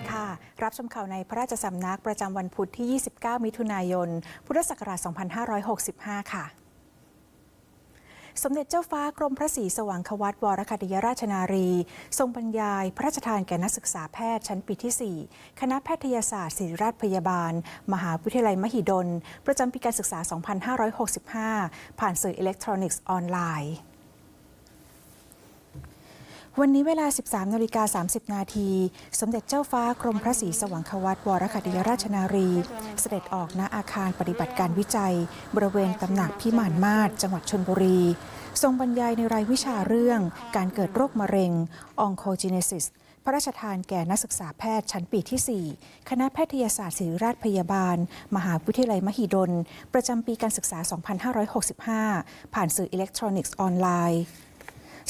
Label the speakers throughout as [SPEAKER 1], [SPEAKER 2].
[SPEAKER 1] ดีค่ะ รับชมข่าวในพระราชสำนักประจำวันพุธที่ 29 มิถุนายน พุทธศักราช 2565 ค่ะ สมเด็จเจ้าฟ้ากรมพระศรีสว่างควัตวรคติยราชนารี ทรงบรรยาย พระราชทานแก่นักศึกษาแพทย์ชั้นปีที่ 4 คณะแพทยศาสตร์ศิริราชพยาบาล มหาวิทยาลัยมหิดล ประจำปีการศึกษา 2565 ผ่านสื่ออิเล็กทรอนิกส์ออนไลน์ วันนี้เวลา 13นาฬิกา30 นาที สมเด็จเจ้าฟ้ากรมพระศรีสว่างควัตวรคติยราชนารี เสด็จออกณอาคารปฏิบัติการวิจัย บริเวณตำหนักพิมานมาศจังหวัดชนบุรี ทรงบรรยายในรายวิชาเรื่อง การเกิดโรคมะเร็ง Oncogenesis พระราชทานแก่นักศึกษาแพทย์ชั้นปีที่ 4 คณะแพทยศาสตร์ศิริราชพยาบาล มหาวิทยาลัยมหิดล ประจำปีการศึกษา 2565 ผ่านสื่ออิเล็กทรอนิกส์ออนไลน์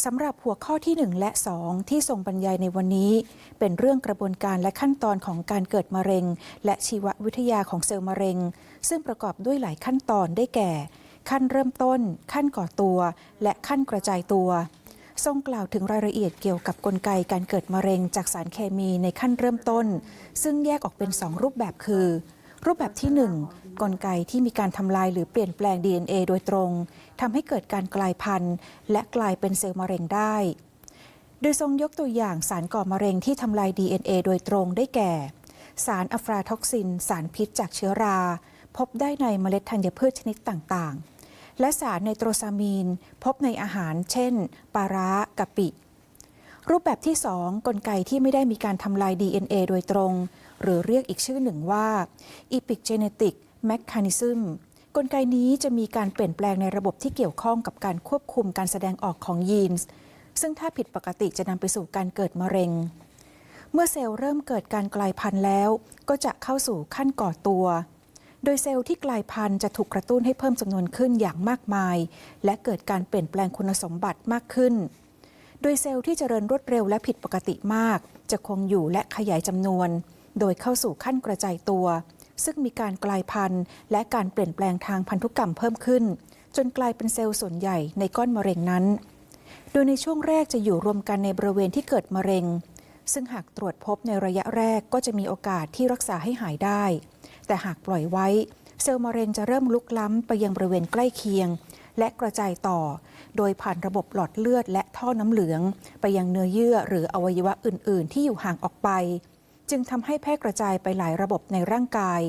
[SPEAKER 1] สำหรับหัวข้อที่ 1 และ 2 ที่ทรงบรรยายในวันนี้ เป็นเรื่องกระบวนการและขั้นตอนของการเกิดมะเร็ง และชีววิทยาของเซลล์มะเร็ง ซึ่งประกอบด้วยหลายขั้นตอนได้แก่ ขั้นเริ่มต้น ขั้นก่อตัว และขั้นกระจายตัว ทรงกล่าวถึงรายละเอียดเกี่ยวกับกลไกการเกิดมะเร็งจากสารเคมีในขั้นเริ่มต้น ซึ่งแยกออกเป็น 2 รูปแบบคือ รูปแบบที่ 1 กลไกที่มีการทำลายหรือเปลี่ยนแปลง DNA โดยตรงทำให้เกิดการกลายพันธุ์ และกลายเป็นเซลล์มะเร็งได้ โดยทรงยกตัวอย่างสารก่อมะเร็งที่ทำลาย DNA โดยตรงได้แก่ สารอะฟลาท็อกซิน สารพิษจากเชื้อรา พบได้ในเมล็ดธัญพืชชนิดต่างๆ และสารไนโตรซามีน พบในอาหาร เช่น ปลาร้ากะปิ รูปแบบที่ 2 กลไกที่ไม่ได้มีการทำลาย DNA โดยตรงหรือเรียกอีกชื่อหนึ่งว่า epigenetic mechanism กลไกนี้จะมีการเปลี่ยนแปลงในระบบที่เกี่ยวข้องกับการควบคุมการแสดงออกของยีนส์ซึ่งถ้าผิดปกติจะนำไปสู่การเกิดมะเร็ง เมื่อเซลล์เริ่มเกิดการกลายพันธุ์แล้ว ก็จะเข้าสู่ขั้นก่อตัว โดยเซลล์ที่กลายพันธุ์จะถูกกระตุ้นให้เพิ่มจำนวนขึ้นอย่างมากมาย และเกิดการเปลี่ยนแปลงคุณสมบัติมากขึ้น โดยเซลล์ที่เจริญรวดเร็วและผิดปกติมาก จะคงอยู่และขยายจำนวน โดยเข้าสู่ขั้นกระจายตัว ซึ่งมีการกลายพันธุ์และการเปลี่ยนแปลงทางพันธุกรรมเพิ่มขึ้น จนกลายเป็นเซลล์ส่วนใหญ่ในก้อนมะเร็งนั้น โดยในช่วงแรกจะอยู่รวมกันในบริเวณที่เกิดมะเร็ง ซึ่งหากตรวจพบในระยะแรกก็จะมีโอกาสที่รักษาให้หายได้ แต่หากปล่อยไว้ เซลล์มะเร็งจะเริ่มลุกล้ำไปยังบริเวณใกล้เคียง และกระจายต่อ โดยผ่านระบบหลอดเลือดและท่อน้ำเหลือง ไปยังเนื้อเยื่อหรืออวัยวะอื่น ๆ ที่อยู่ห่างออกไป จึงทำให้แพร่กระจายไปหลายระบบในร่างกาย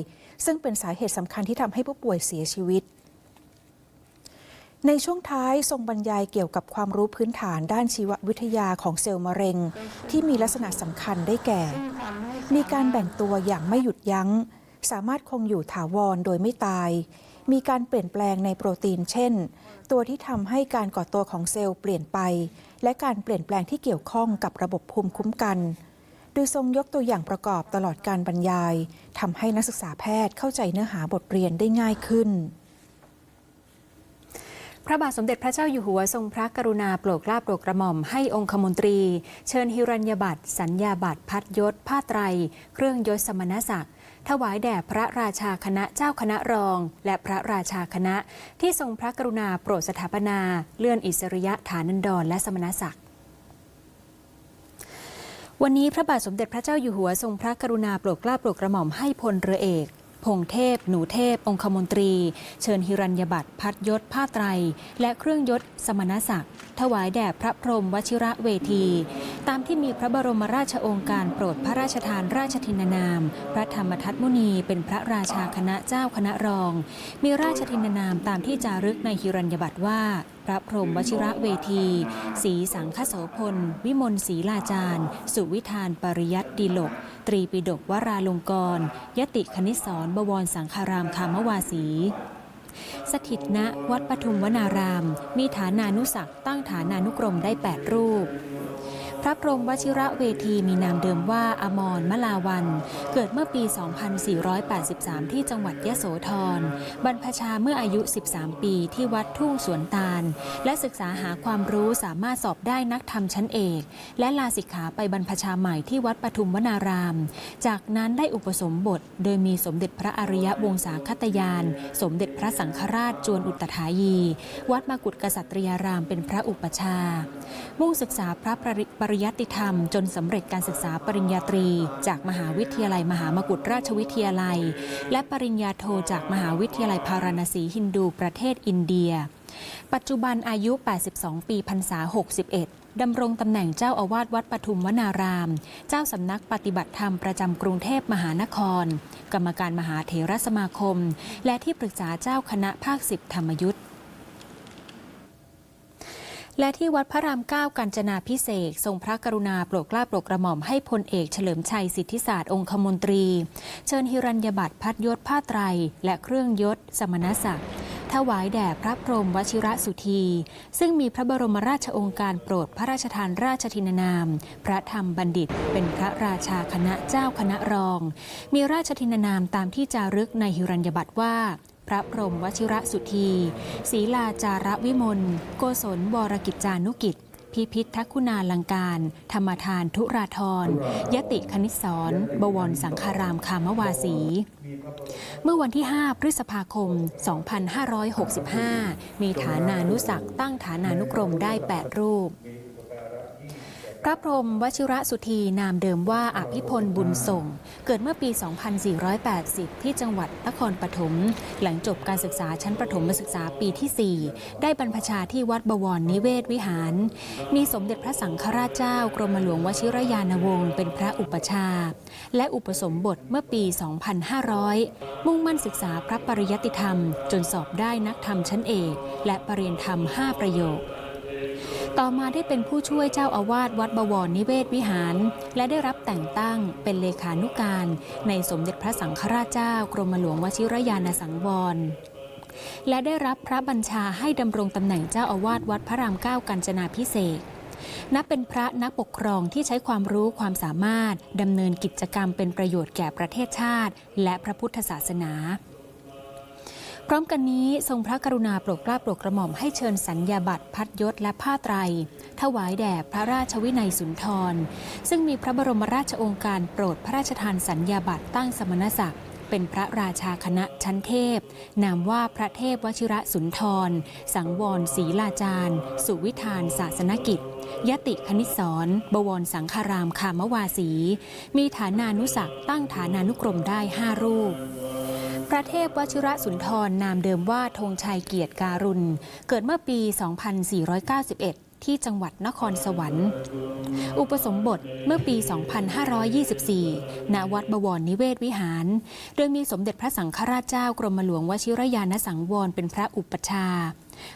[SPEAKER 1] ซึ่งเป็นสาเหตุสำคัญที่ทำให้ผู้ป่วยเสียชีวิต ในช่วงท้ายทรงบรรยายเกี่ยวกับความรู้พื้นฐานด้านชีววิทยาของเซลล์มะเร็ง ที่มีลักษณะสำคัญได้แก่ มีการแบ่งตัวอย่างไม่หยุดยัง้ง สามารถคงอยู่ถาวรโดยไม่ตาย มีการเปลี่ยนแปลงในโปรตีน เช่น ตัวที่ทำให้การก่อตัวของเซลล์เปลี่ยนไป และการเปลี่ยนแปลงที่เกี่ยวข้องกับระบบภูมิคุ้มกัน โดยทรงยกตัวอย่างประกอบตลอดการบรรยายทำให้นักศึกษาแพทย์เข้าใจเนื้อหาบทเรียนได้ง่ายขึ้น
[SPEAKER 2] พระบาทสมเด็จพระเจ้าอยู่หัวทรงพระกรุณาโปรดเกล้าโปรดกระหม่อมให้องคมนตรี เชิญฮิรัญญบัตรสัญญาบัตรพัดยศ ผ้าไตร เครื่องยศสมณศักดิ์ถวายแด่พระราชาคณะเจ้าคณะรอง และพระราชาคณะที่ทรงพระกรุณาโปรดสถาปนา เลื่อนอิสริยะฐานันดรและสมณศักดิ์ วันนี้พระบาทสมเด็จพระเจ้าอยู่หัวทรงพระกรุณาโปรดเกล้าโปรดกระหม่อมให้พลเรือเอกพงเทพ หนูเทพ องคมนตรี เชิญฮิรัญญบัตรพัดยศ ผ้าไตร และเครื่องยศ สมณศักดิ์ ถวายแด่พระพรหมวชิระเวที ตามที่มีพระบรมราชโองการโปรดพระราชทานราชทินานาม พระธรรมทัตมุนีเป็นพระราชาคณะเจ้าคณะรอง มีราชทินานามตามที่จารึกในฮิรัญญบัตรว่า พระพรหมวชิระเวทีศรีสังคโสพล วิมลศรีลาจารย์ สุวิธานปริยัติดีลก ตรีปิฎกวราลงกร ยติคณิสรบวรสังคารามคามวาสีสถิตณวัดปทุมวนาราม มีฐานานุศักตั้งฐานานุกรมได้ 8 รูป พระพรมวชิระเวทีมีนามเดิมว่าอมรมลาวัน เกิดเมื่อปี 2483 ที่จังหวัดยะโสธร บรรพชาเมื่ออายุ 13 ปีที่วัดทุ่งสวนตาล และศึกษาหาความรู้สามารถสอบได้นักธรรมชั้นเอก และลาสิกขาไปบรรพชาใหม่ที่วัดปทุมวนาราม จากนั้นได้อุปสมบท โดยมีสมเด็จพระอริยวงศาคตยาน สมเด็จพระสังฆราชจวนอุตถายี วัดมากุฏกษัตริยารามเป็นพระอุปชามุ่งศึกษาพระปริริยัติธรรม จนสำเร็จการศึกษาปริญญาตรี จากมหาวิทยาลัยมหามกุฏราชวิทยาลัย และปริญญาโทจากมหาวิทยาลัยพาราณสีฮินดูประเทศอินเดีย ปัจจุบันอายุ 82 ปีพรรษา 61ดำรงตำแหน่งเจ้าอาวาสวัดปทุมวนาราม เจ้าสำนักปฏิบัติธรรมประจำกรุงเทพมหานคร กรรมการมหาเถรสมาคม และที่ปรึกษาเจ้าคณะภาคสิบธรรมยุทธ และที่วัดพระรามเก้ากัญจนาพิเศษทรงพระกรุณาโปรดเกล้าโปรดกระหม่อมให้พลเอกเฉลิมชัยสิทธิศาสตร์องคมนตรี เชิญฮิรัญญบัตรพัดยศผ้าไตร และเครื่องยศ สมณศักดิ์ถวายแด่พระพรหมวชิระสุธี ซึ่งมีพระบรมราชองค์การโปรดพระราชทานราชทินานาม พระธรรมบัณฑิต เป็นพระราชาคณะเจ้าคณะรอง มีราชทินานามตามที่จารึกในหิรัญญบัตรว่า ระพรมวชิระสุธีศีลาจาระวิมลโกศลวรกิจจานุกิจ พิพิธทักคุณาลังการ ธรรมทานทุราธรยติคณิตสอนบวรสังคารามคามวาสีเมื่อวันที่ 5 พฤษภาคม 2565 มีฐานานุสักตั้งฐานานุกรมได้ 8 รูป พระพรหมวชิระสุธีนามเดิมว่าอภิพลบุญส่ง เกิดเมื่อปี 2480 ที่จังหวัดนครปฐมหลังจบการศึกษาชั้นประถมศึกษาปีที่ 4 ได้บรรพชาที่วัดบวรนิเวศวิหาร มีสมเด็จพระสังฆราชเจ้ากรมหลวงวชิรยานวงศ์เป็นพระอุปชา และอุปสมบทเมื่อปี 2500 มุ่งมั่นศึกษาพระปริยัติธรรม จนสอบได้นักธรรมชั้นเอก และปรริญญธรรม 5 ประโยค ต่อมาได้เป็นผู้ช่วยเจ้าอาวาสวัดบวรนิเวศวิหาร และได้รับแต่งตั้งเป็นเลขานุการ ในสมเด็จพระสังฆราชเจ้ากรมหลวงวชิรยานสังวรและได้รับพระบัญชาให้ดำรงตำแหน่งเจ้าอาวาสวัดพระรามเก้ากัญจนาพิเศษนับเป็นพระนักปกครองที่ใช้ความรู้ความสามารถดำเนินกิจกรรมเป็นประโยชน์แก่ประเทศชาติ และพระพุทธศาสนา พร้อมกันนี้ทรงพระกรุณาโปรดกล้าโปรดกระหม่อมให้เชิญสัญญาบัตรพัดยศและผ้าไตร ถวายแด่พระราชวินัยสุนทร ซึ่งมีพระบรมราชองค์การโปรดพระราชทานสัญญาบัตรตั้งสมณศักดิ์เป็นพระราชาคณะชั้นเทพ นามว่าพระเทพวชิระสุนทร สังวรศรีลาจารย์ สุวิธานศาสนกิจ ยติคณิสอนบวรสังคารามคามวาสี มีฐานานุสักตั้งฐานานุกรมได้ 5 รูป ระเทพวชิระสุนทรนามเดิมว่าธงชัยเกียรติการุณ เกิดเมื่อปี 2491 ที่จังหวัดนครสวรรค์ อุปสมบทเมื่อปี 2524 ณ วัดบวรนิเวศวิหาร โดยมีสมเด็จพระสังฆราชเจ้ากรมหลวงวชิรยานสังวรเป็นพระอุปชฌาย์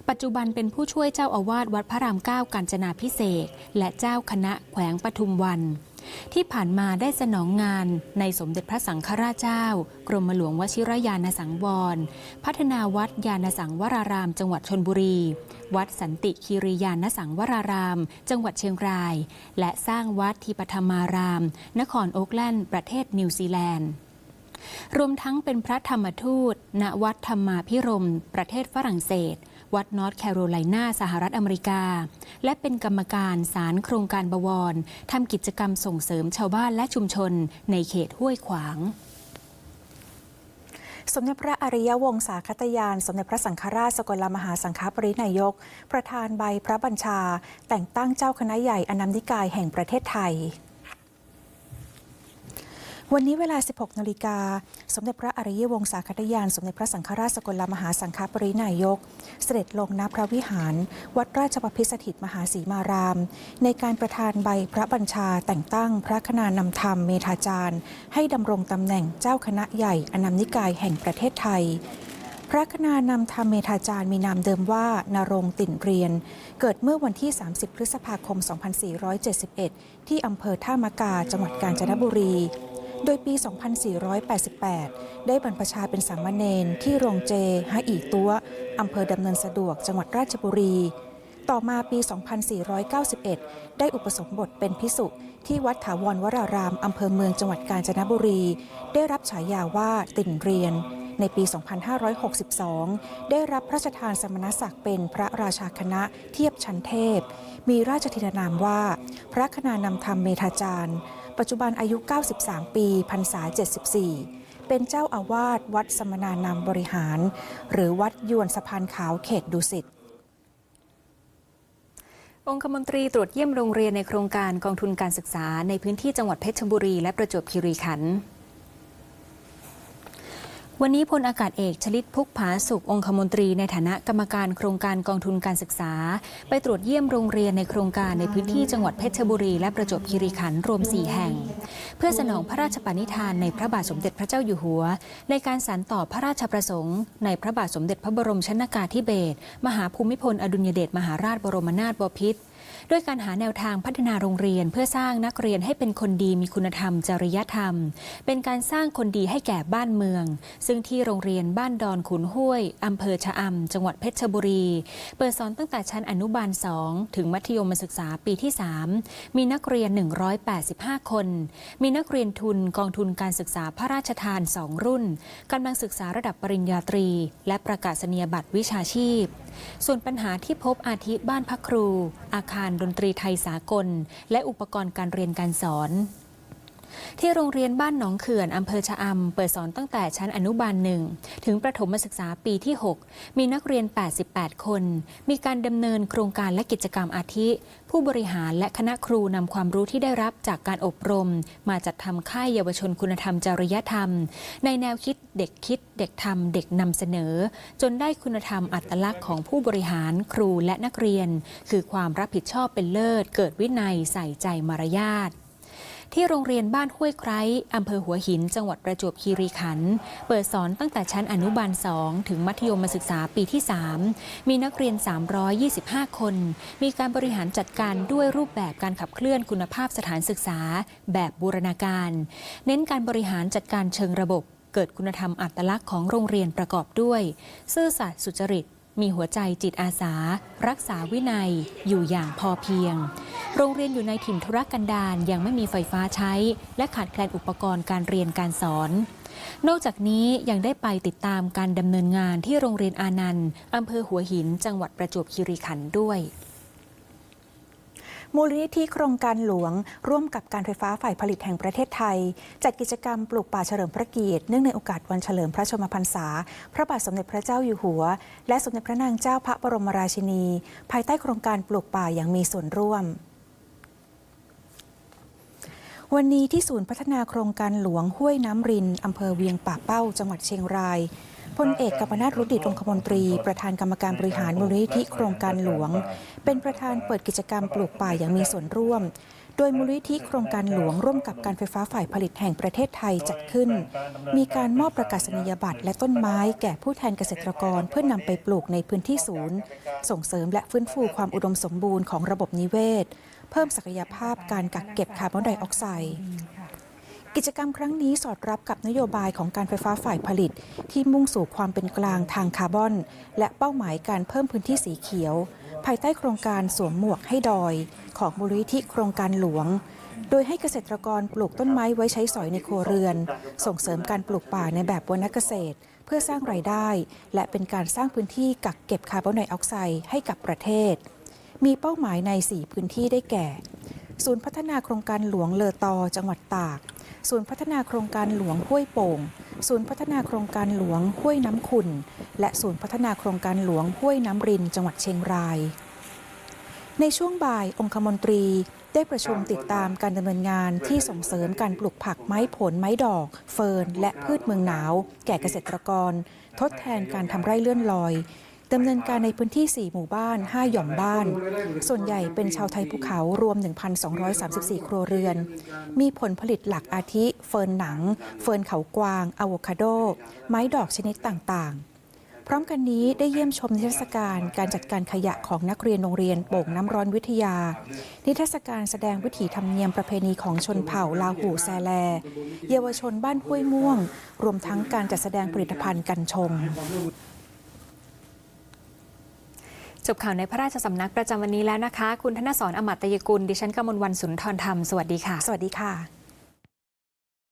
[SPEAKER 2] ปัจจุบันเป็นผู้ช่วยเจ้าอาวาสวัดพระรามเก้ากาญจนาพิเศษและเจ้าคณะแขวงปทุมวัน ที่ผ่านมาได้สนองงานในสมเด็จพระสังฆราชเจ้า กรมหลวงวชิรยานสังวร พัฒนาวัดยานสังวราราม จังหวัดชนบุรี วัดสันติคีรียานสังวราราม จังหวัดเชียงราย และสร้างวัดทิปธรรมาราม นครโอ๊กแลนด์ประเทศนิวซีแลนด์รวมทั้งเป็นพระธรรมทูต ณ วัดธรรมาพิรม ประเทศฝรั่งเศส วัดนอร์ทแคโรไลนาสหรัฐอเมริกา และเป็นกรรมการสารโครงการบวรทำกิจกรรมส่งเสริมชาวบ้านและชุมชนในเขตห้วยขวาง
[SPEAKER 1] สมเด็จพระอริยวงศาคตยาน สมเด็จพระสังฆราชสกลมหาสังฆปรินายก ประธานใบพระบัญชา แต่งตั้งเจ้าคณะใหญ่อนัมนิกายแห่งประเทศไทย วันนี้เวลา 16 นาฬิกา สมเด็จพระอริยวงศาคตยาน สมเด็จพระสังฆราชสกลมหาสังฆปรินายก เสด็จลงณพระวิหาร วัดราชบพิสถิตมหาสีมาราม ในการประทานใบพระบัญชาแต่งตั้งพระคณานำธรรมเมธาจารย์ ให้ดำรงตำแหน่งเจ้าคณะใหญ่อนัมนิกายแห่งประเทศไทยพระคณานำธรรมเมธาจารย์มีนามเดิมว่านรงติ่นเรียน เกิดเมื่อวันที่ 30 พฤษภาคม 2471 ที่อำเภอท่ามะกา จังหวัดกาญจนบุรี โดยปี 2488 ได้บรรพชาเป็นสามเณรที่โรงเจฮะอีตัวอำเภอดำเนินสะดวกจังหวัดราชบุรี ต่อมาปี 2491 ได้อุปสมบทเป็นพิสุที่วัดถาวรวรารามอำเภอเมืองจังหวัดกาญจนบุรี ได้รับฉายาว่าติ่นเรียน ในปี 2562 ได้รับพระราชทานสมณศักดิ์เป็นพระราชาคณะเทียบชั้นเทพ มีราชธินานามว่า พระคณานำธรรมเมธาจารย์ ปัจจุบันอายุ 93 ปีพรรษา 74 เป็นเจ้าอาวาสวัดสมนานามบริหาร หรือวัดยวนสะพานขาวเขตดุสิต
[SPEAKER 2] องคมนตรีตรวจเยี่ยมโรงเรียนในโครงการกองทุนการศึกษาในพื้นที่จังหวัดเพชรบุรีและประจวบคีรีขันธ์ วันนี้พลอากาศเอกชลิตพุกผาสุของคมนตรีในฐานะกรรมการโครงการกองทุนการศึกษา ไปตรวจเยี่ยมโรงเรียนในโครงการในพื้นที่จังหวัดเพชรบุรีและประจวบคีรีขันธ์รวม 4 แห่ง เพื่อสนองพระราชปณิธานในพระบาทสมเด็จพระเจ้าอยู่หัว ในการสานต่อพระราชประสงค์ ในพระบาทสมเด็จพระบรมชนากาธิเบศรมหาภูมิพลอดุลยเดชมหาราชบรมนาถบพิตร ด้วยการหาแนวทางพัฒนาโรงเรียน เพื่อสร้างนักเรียนให้เป็นคนดีมีคุณธรรม จริยธรรม เป็นการสร้างคนดีให้แก่บ้านเมือง ซึ่งที่โรงเรียนบ้านดอนขุนห้วยอำเภอชะอำจังหวัดเพชรบุรี เปิดสอนตั้งแต่ชั้นอนุบาล 2 ถึงมัธยมศึกษาปีที่ 3 มีนักเรียน 185 คน มีนักเรียนทุนกองทุนการศึกษาพระราชทาน 2 รุ่นกำลังศึกษาระดับปริญญาตรี และประกาศนียบัตรวิชาชีพ ส่วนปัญหาที่พบอาทิบ้านพักครู อาคารดนตรีไทยสากล และอุปกรณ์การเรียนการสอน ที่โรงเรียนบ้านหนองเขื่อนอำเภอชะอำเปิดสอนตั้งแต่ชั้นอนุบาลหนึ่งถึงประถมศึกษาปีที่ 6 มีนักเรียน 88 คน มีการดำเนินโครงการและกิจกรรมอาทิ ผู้บริหารและคณะครูนำความรู้ที่ได้รับจากการอบรม มาจัดทำค่ายเยาวชนคุณธรรมจริยธรรม ในแนวคิดเด็กคิด เด็กทำเด็กนำเสนอ จนได้คุณธรรมอัตลักษณ์ของผู้บริหารครูและนักเรียน คือความรับผิดชอบเป็นเลิศ เกิดวินัยใส่ใจมารยาท ที่โรงเรียนบ้านห้วยไคร้อำเภอหัวหิน จังหวัดประจวบคีรีขันธ์เปิดสอนตั้งแต่ชั้นอนุบาล 2 ถึงมัธยมศึกษาปีที่ 3 มีนักเรียน 325 คน มีการบริหารจัดการด้วยรูปแบบการขับเคลื่อนคุณภาพสถานศึกษา แบบบูรณาการ เน้นการบริหารจัดการเชิงระบบเกิดคุณธรรมอัตลักษณ์ของโรงเรียนประกอบด้วย ซื่อสัตย์สุจริต มีหัวใจจิตอาสา รักษาวินัยอยู่อย่างพอเพียง โรงเรียนอยู่ในถิ่นธุรกันดารยังไม่มีไฟฟ้าใช้ และขาดแคลนอุปกรณ์การเรียนการสอน นอกจากนี้ยังได้ไปติดตามการดำเนินงานที่โรงเรียนอานันต์อำเภอหัวหิน จังหวัดประจวบคีรีขันธ์ด้วย
[SPEAKER 1] มูลนิธิโครงการหลวง ร่วมกับการไฟฟ้าฝ่ายผลิตแห่งประเทศไทย จัดกิจกรรมปลูกป่าเฉลิมพระเกียรติเนื่องในโอกาสวันเฉลิมพระชนมพรรษา พระบาทสมเด็จพระเจ้าอยู่หัว และสมเด็จพระนางเจ้าพระบรมราชินี ภายใต้โครงการปลูกป่าอย่างมีส่วนร่วมวันนี้ที่ศูนย์พัฒนาโครงการหลวงห้วยน้ำริน อำเภอเวียงป่าเป้า จังหวัดเชียงราย พลเอกกัปนาทรุดิตองคมนตรี ประธานกรรมการบริหารมูลนิธิโครงการหลวง เป็นประธานเปิดกิจกรรมปลูกป่าอย่างมีส่วนร่วม โดยมูลนิธิโครงการหลวงร่วมกับการไฟฟ้าฝ่ายผลิตแห่งประเทศไทยจัดขึ้น มีการมอบประกาศนียบัตรและต้นไม้แก่ผู้แทนเกษตรกรเพื่อนำไปปลูกในพื้นที่ศูนย์ ส่งเสริมและฟื้นฟูความอุดมสมบูรณ์ของระบบนิเวศ เพิ่มศักยภาพการกักเก็บคาร์บอนไดออกไซด์ กิจกรรมครั้งนี้สอดรับกับนโยบายของการไฟฟ้าฝ่ายผลิต ที่มุ่งสู่ความเป็นกลางทางคาร์บอน และเป้าหมายการเพิ่มพื้นที่สีเขียว ภายใต้โครงการสวมหมวกให้ดอย ของมูลนิธิโครงการหลวง โดยให้เกษตรกรปลูกต้นไม้ไว้ใช้สอยในครัวเรือน ส่งเสริมการปลูกป่าในแบบวรรณเกษตร เพื่อสร้างรายได้ และเป็นการสร้างพื้นที่กักเก็บคาร์บอนไดออกไซด์ให้กับประเทศ มีเป้าหมายใน 4 พื้นที่ได้แก่ ศูนย์พัฒนาโครงการหลวงเลอตอจังหวัดตาก ศูนย์พัฒนาโครงการหลวงห้วยโป่ง ศูนย์พัฒนาโครงการหลวงห้วยน้ำขุนและศูนย์พัฒนาโครงการหลวงห้วยน้ำริน จังหวัดเชียงราย ในช่วงบ่ายองคมนตรีได้ประชุมติดตามการดำเนินงานที่ส่งเสริมการปลูกผักไม้ผลไม้ดอก เฟิร์น และพืชเมืองหนาว แก่เกษตรกร ทดแทนการทำไร่เลื่อนลอย ดำเนินการในพื้นที่ 4 หมู่บ้าน 5 หย่อมบ้าน ส่วนใหญ่เป็นชาวไทยภูเขารวม 1,234 ครัวเรือน มีผลผลิตหลักอาทิ เฟิร์นหนัง เฟิร์นเขากวางอะโวคาโด ไม้ดอกชนิดต่างๆ พร้อมกันนี้ได้เยี่ยมชมนิทรรศการการจัดการขยะของนักเรียนโรงเรียนโป่งน้ำร้อนวิทยา นิทรรศการแสดงวิถีธรรมเนียมประเพณีของชนเผ่าลาหูแซแล เยาวชนบ้านห้วยม่วง รวมทั้งการจัดแสดงผลิตภัณฑ์กันชง
[SPEAKER 2] จบข่าวในพระราชสำนักประจำวันนี้แล้วนะคะ คุณธนสรอมัตยกุล ดิฉันกมลวันสุนทรธรรม สวัสดีค่ะ
[SPEAKER 1] สวัสดีค่ะ